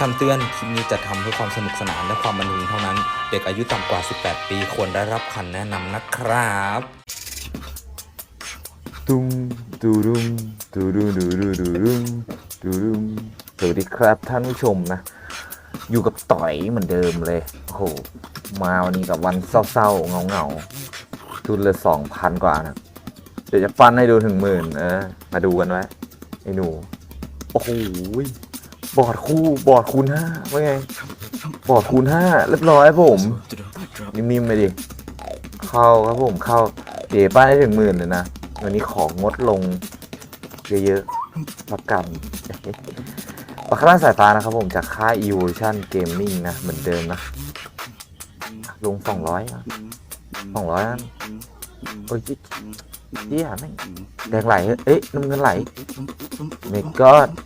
คำเตือน คลิปนี้จะทำเพื่อความสนุกสนานและความบันเทิงเท่านั้น เด็กอายุต่ำกว่า 18 ปีควรได้รับคำแนะนำนะครับ ตุ้มตูรุมตูรุมดูดูดูรุมดูรุมสวัสดีครับท่านผู้ชมนะ อยู่กับต่อยเหมือนเดิมเลยโอ้โหมาวันนี้กับวันเศร้าๆเงาๆทุนละสองพันกว่านะเดี๋ยวจะฟันให้ดูถึงหมื่นเออมาดูกันไว้ไอ้หนู โอ้โห บอร์ดคู่บอร์ดคูณห้าว่าไงบอร์ดคูณห้าเรียบร้อยผม นิ่มๆไปดิเข้าครับผมเข้าเดี๋ยวป้าได้ถึงหมื่นเลยนะวันนี้ของงดลงเยอะๆประกันปากกาสายฟ้านะครับผมจากค่าย Evolution Gaming นะ เหมือนเดิมนะ ลง200อะ200อันโอ้ยเยี่ยม่แดงไหล เอ๊ะน้ำเงินไหลเมกอดอี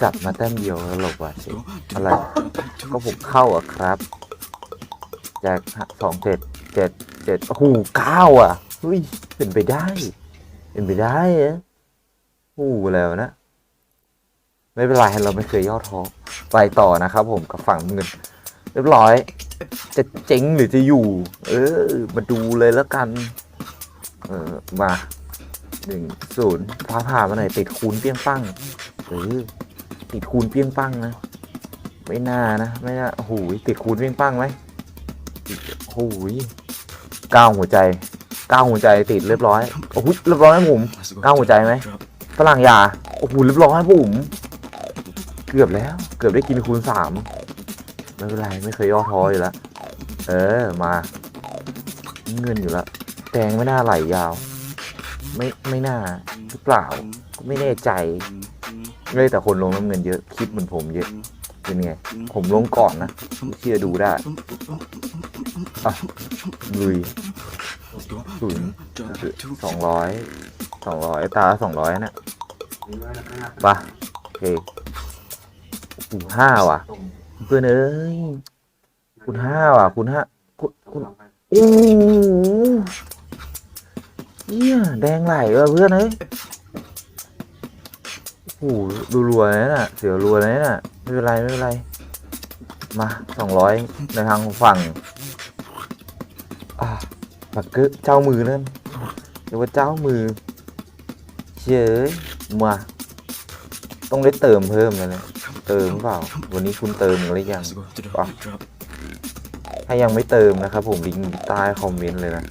สัตว์มาแต้มเดียวแล้วหลบว่ะเชฟอะไร ก็ผมเข้าอะครับแจกสองเจ็ดเจ็ดเจ็ดโอ้โหเก้าอะเฮ้ยเป็นไปได้ เป็นไปได้เหรอะโอ้โหแล้วนะ ไม่เป็นไรเราไม่เคยย่อท้อไปต่อนะครับผมกับฝั่งเงิน เรียบร้อย จะเจ๊งหรือจะอยู่ เออ มาดูเลยแล้วกัน เออมาหนึ่งศูนย์พาผ่ามาหน่อยติดคูณเปี้ยงปังเออ ติดคูณเปี้ยงปังนะ ไม่น่านะ ไม่น่าโอ้โหติดคูณเปี้ยงปังไหมโอ้โหก้าวหัวใจก้าวหัวใจติดเรียบร้อยโอ้โหเรียบร้อยนะผมก้าวหัวใจไหมฝรั่งยาโอ้โหเรียบร้อยผมเกือบแล้ว เกือบได้กินคูณสามไม่เป็นไรไม่เคยย่อท้ออยู่แล้วเออมาเงินอยู่แล้วแดงไม่น่าไหลยาว ไม่ไม่น่าหรือเปล่า ไม่แน่ใจ เลยแต่คนลงน้ำเงินเยอะคิดเหมือนผมเยอะเป็นไง ผมลงก่อนนะเชื่อดูได้อะลุยศูนย์สองร้อยสองร้อยตาสองร้อยนะปะโอเคคูณห้าว่ะ เพื่อนเอ้ยคูณห้าว่ะคูณห้าคูณคูณโอ้โหเหี้ยแดงไหลว่ะเพื่อนเอ้ย โอ้ดูรวเลยน่ะ เสียวรวเลยน่ะ ไม่เป็นไรไม่เป็นไร มาสองร้อยในทางฝั่งอ่าบักเกอร์เจ้ามือนั่นเรียกว่าเจ้ามือเฉยมาต้องได้เติมเพิ่มเลยนะเติมเปล่า วันนี้คุณเติมหรือยังถ้ายังไม่เติมนะครับผมลิงก์ใต้คอมเมนต์เลยนะ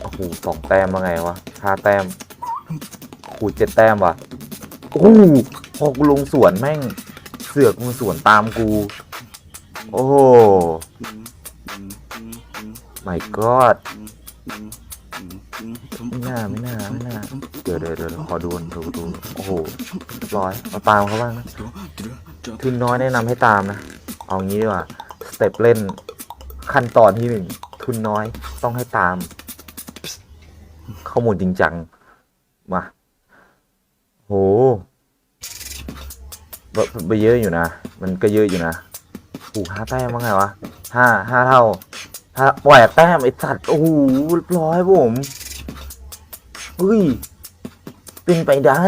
โอ้โหสองแต้มมาไงวะห้าแต้มโอ้โหเจ็ดแต้มว่ะ โอ้โหพอกูลงสวนแม่ง เสือกมึงสวนตามกู โอ้โห my god ไม่น่าไม่น่าไม่น่าเดี๋ยวเดี๋ยวเดี๋ยวขอดูดูดูโอ้โหเรียบร้อยมาตามเขาบ้างนะทุนน้อยแนะนำให้ตามนะ เอางี้ดีกว่าสเต็ปเล่นขั้นตอนที่หนึ่งทุนน้อยต้องให้ตาม ข้อมูลจริงจังมา โหไปเยอะอยู่นะ มันก็เยอะอยู่นะถูกห้าแต้มมั้งไงวะห้าห้าเท่าห้าแหวกแต้มไอสัตว์ โอ้โหเรียบร้อยผมเฮ้ย เป็นไปได้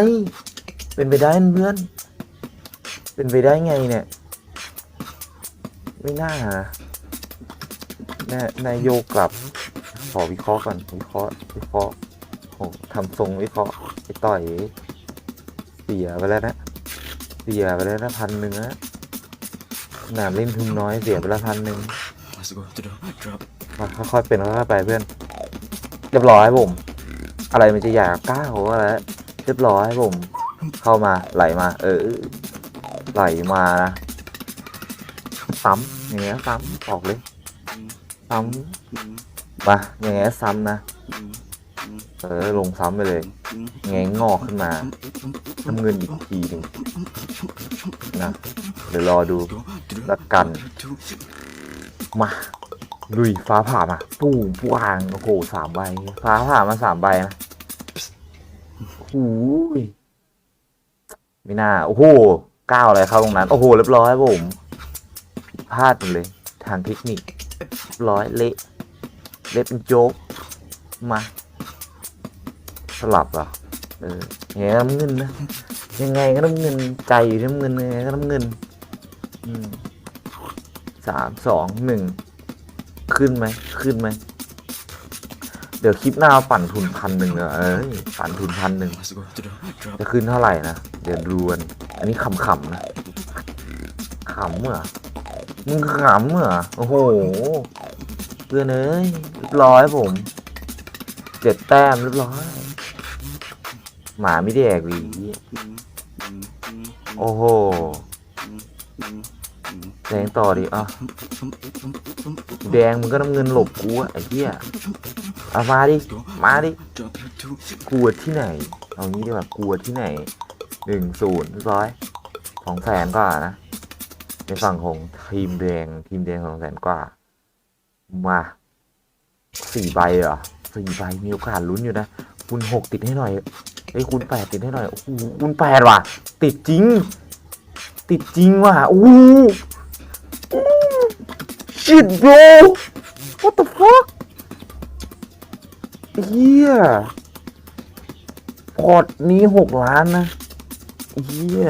เป็นไปได้เพื่อน เป็นไปได้ไงเนี่ย ไม่น่านะนายนายโยกลับ ขอวิเคราะห์ก่อนวิเคราะห์วิเคราะห์โอ้ทำทรงวิเคราะห์ไอต่อย สียไปแล้วนะ เสียไปแล้วนะพันหนึ่งนะสนามเล่นทุนน้อยเสียไปแล้วพันหนึ่งมาค่อยๆเป็นค่อยๆไปเพื่อน เรียบร้อยผม อะไรมันจะอยากก้าวอะไรเรียบร้อยผม เข้ามาไหลมา เออ ไหลมานะซ้ำอย่างเงี้ยซ้ำออกเลยซ้ำมาอย่างเงี้ยซ้ำนะ เออลงซ้ำไปเลยไงงงอกขึ้นมาน้ำเงินอีกทีหนึ่งนะเดี๋ยวรอดูละกัน มาลุยฟ้าผ่ามาปูปูอ่างโอ้โหสามใบ ฟ้าผ่ามาสามใบนะโอ้โหไม่น่า โอ้โหก้าวอะไรเข้าตรงนั้น โอ้โห เรียบร้อยผมผิดพลาดหมดเลย ทางเทคนิคเรียบร้อยเละเละเป็นโจ๊กมา สลับเหรอเออยังน้ำเงินนะยังไงก็น้ำเงินใจอยู่ที่น้ำเงินยังไงก็น้ำเงินสามสองหนึ่งขึ้นไหมขึ้นไหมเดี๋ยวคลิปหน้าปั่นทุนพันหนึ่งเอ้ยปั่นทุนพันหนึ่งจะขึ้นเท่าไหร่นะเดี๋ยวดูกันอันนี้ขำๆนะขำเหรอมึงขำเหรอโอ้โหเพื่อนเอ้ยเรียบร้อยผมเจ็ดแต้มเรียบร้อย หมาไม่ได้แดกหวีโอ้โหแดงต่อดิอะแดงมึงก็น้ำเงินหลบกูอะไอ้เหี้ยเอามาดิ มาดิกลัวที่ไหน เอางี้ดีกว่ากลัวที่ไหนหนึ่งศูนย์ร้อยสองแสนกว่านะ ในฝั่งของทีมแดงทีมแดงสองแสนกว่า มาสี่ใบเหรอสี่ใบมีโอกาสลุ้นอยู่นะ คุณหกติดให้หน่อย เอ้ยคุณแปดติดให้หน่อย โอ้โหคุณแปดว่ะ ติดจริง ติดจริงว่ะโอ้โห shit bro what the fuck เฮียพอร์ตนี้หกล้านนะเฮีย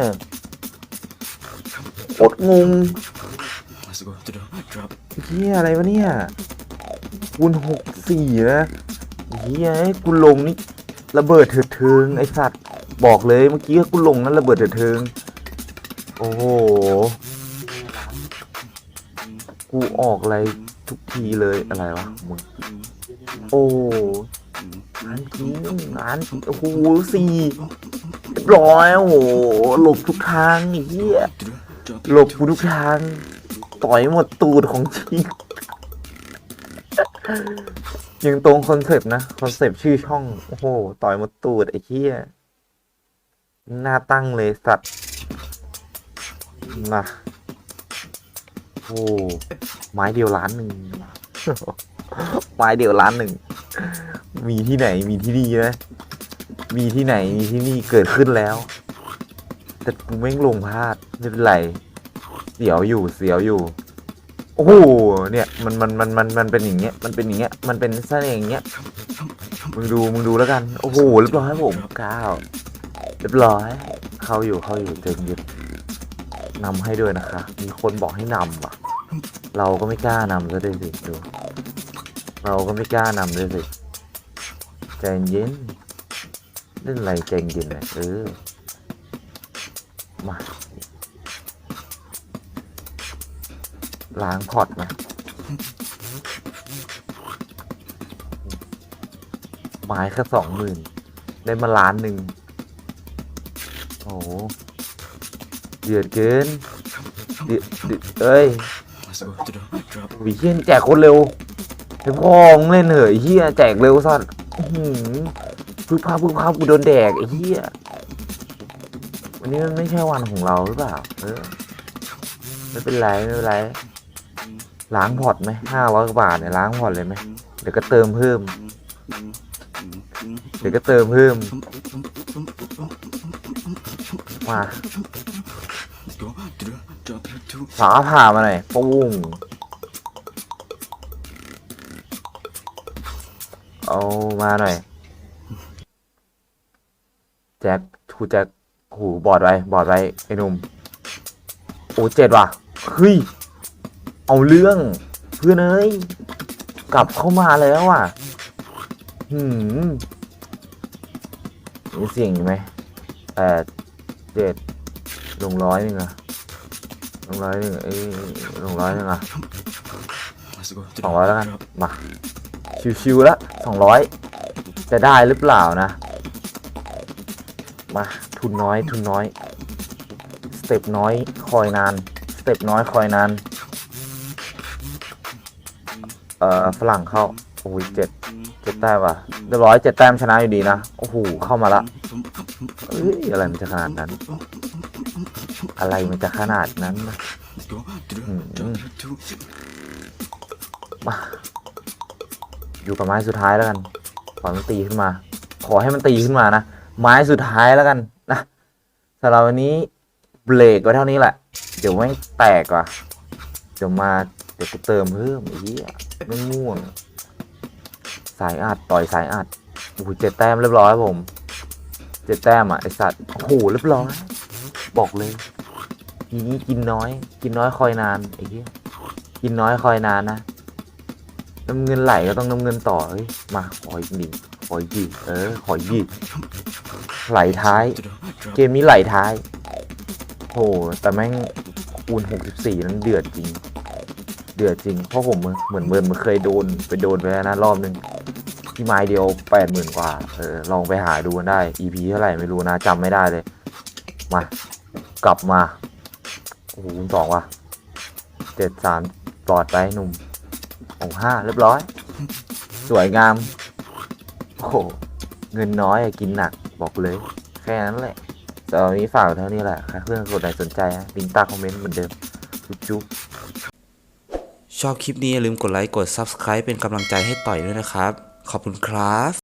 โคตรงงเฮียอะไรวะเนี่ยคูณหกสี่นะเฮียไอ้กูลงนี่ ระเบิดเถิดเทิงไอสัตว์บอกเลยเมื่อกี้กูลงนั้นระเบิดเถิดเทิงโอ้โหกูออกอะไรทุกทีเลยอะไรวะมึงโอ้งานจริงงานโอ้โหสี่ร้อยโอ้โหหลบทุกทางไอ้เฮียหลบกูทุกทาง ต่อยหมดตูดของจริง ยังตรงคอนเซปต์นะ คอนเซปต์ชื่อช่อง โอ้โห ต่อยมดตูดไอ้เหี้ยหน้าตั้งเลยสัตว์มาโอ้ไม้เดียวล้านหนึ่งไม้เดียวล้านหนึ่ง มีที่ไหนมีที่นี่ไหมมีที่ไหนมีที่นี่เกิดขึ้นแล้ว แต่กูแม่ลงพลาดไม่เป็นไร เสียวอยู่เสียวอยู่ โอ้โหเนี่ยมันมันมันมันมันเป็นอย่างเงี้ยมันเป็นอย่างเงี้ยมันเป็นเสน่ห์อย่างเงี้ยมึงดูมึงดูแล้วกันโอ้โหเรียบร้อยครับผมเก้าเรียบร้อย เข้าอยู่เข้าอยู่เต็มยึดนำให้ด้วยนะคะ มีคนบอกให้นำว่ะ เราก็ไม่กล้านำซะด้วยสิดูเราก็ไม่กล้านำด้วยสิใจเย็นเล่นอะไรใจเย็นนะเออ ล้างพอร์ตนะไม้แค่สองหมื่นได้มาล้านหนึ่งโอ้โหเดือดเกินเดือดเดือดเอ้ย วิเชียนแจกคนเร็วไอ้พองเล่นเหอะไอ้เฮียแจกเร็วสัสอื้อหือพึ่งพาพึ่งพากูโดนแดกไอ้เฮียวันนี้มันไม่ใช่วันของเราหรือเปล่าเออไม่เป็นไรไม่เป็นไร ล้างพอร์ตไหมห้าร้อยกว่าบาทเนี่ยล้างพอร์ตเลยไหมเดี๋ยวก็เติมเพิ่ม เดี๋ยวก็เติมเพิ่ม มา Let's go to the drop. it to ฝาผ่ามาหน่อยปุ้งเอามาหน่อย แจ็คทูแจ็คหูบอดไว้ บอดไว้ไอ้หนุ่ม โอ้เจ็ดว่ะเฮ้ย เอาเรื่องเพื่อนเอ้ยกลับเข้ามาแล้วอะหืมมีเสียงไหมแปดเจ็ดลงร้อยหนึ่งอะลงร้อยหนึ่งเอ้ยลงร้อยหนึ่งอะสองร้อยแล้วกันมาชิวๆแล้วสองร้อยจะได้หรือเปล่านะ มาทุนน้อยทุนน้อย สเต็ปน้อยคอยนาน สเต็ปน้อยคอยนาน เอ่อฝรั่งเข้าโอ้ยเจ็ดเจ็ดแต้มว่ะเรียบร้อยเจ็ดแต้มชนะอยู่ดีนะโอ้โหเข้ามาละเอ้ยอะไรมันจะขนาดนั้น อะไรมันจะขนาดนั้นนะ Let's go to the Mm. drop. it to มาอยู่กับไม้สุดท้ายแล้วกันขอให้มันตีขึ้นมา ขอให้มันตีขึ้นมานะ ไม้สุดท้ายแล้วกันนะสำหรับวันนี้เบรกไว้เท่านี้แหละ เดี๋ยวไม่งแตกว่ะเดี๋ยวมาเดี๋ยวกูเติมเพิ่มไอ้เหี้ย ไม่ง่วง สายอัดต่อยสายอัดโอ้โหเจ็ดแต้มเรียบร้อยผม เจ็ดแต้มอะไอสัตว์ โอ้โหเรียบร้อย บอกเลยทีนี้กินน้อย กินน้อยคอยนานไอ้เหี้ย กินน้อยคอยนานนะ น้ำเงินไหลก็ต้องน้ำเงินต่อ เฮ้ย มาขออีกหนึ่งขออีกทีเออ ขออีกทีไหลท้าย เกมนี้ไหลท้าย โห แต่แม่งคูณ64 นั้นเดือดจริง ดือดจริง เพราะผมเหมือนเหมือนมือนเคยโดนไปโดนไปแล้วนะรอบนึงที่ไม้เดียว80,000กว่าเออลองไปหาดูกันได้ EP เท่าไหร่ไม่รู้นะจำไม่ได้เลย มากลับมาโอ้โหคูณสองว่ะเจ็ดสามปลอดไปหนุ่มโอ้ห้าเรียบร้อย สวยงาม โอ้โหเงินน้อยกินหนักบอกเลย แค่นั้นแหละแต่วันนี้ฝากเท่านี้แหละใครเพื่อนคนไหนสนใจนะลิงก์ใต้คอมเมนต์เหมือนเดิม จุ๊บ ชอบคลิปนี้อย่าลืมกดไลค์ กด Subscribe เป็นกำลังใจให้ต่อยด้วยนะครับ ขอบคุณครับ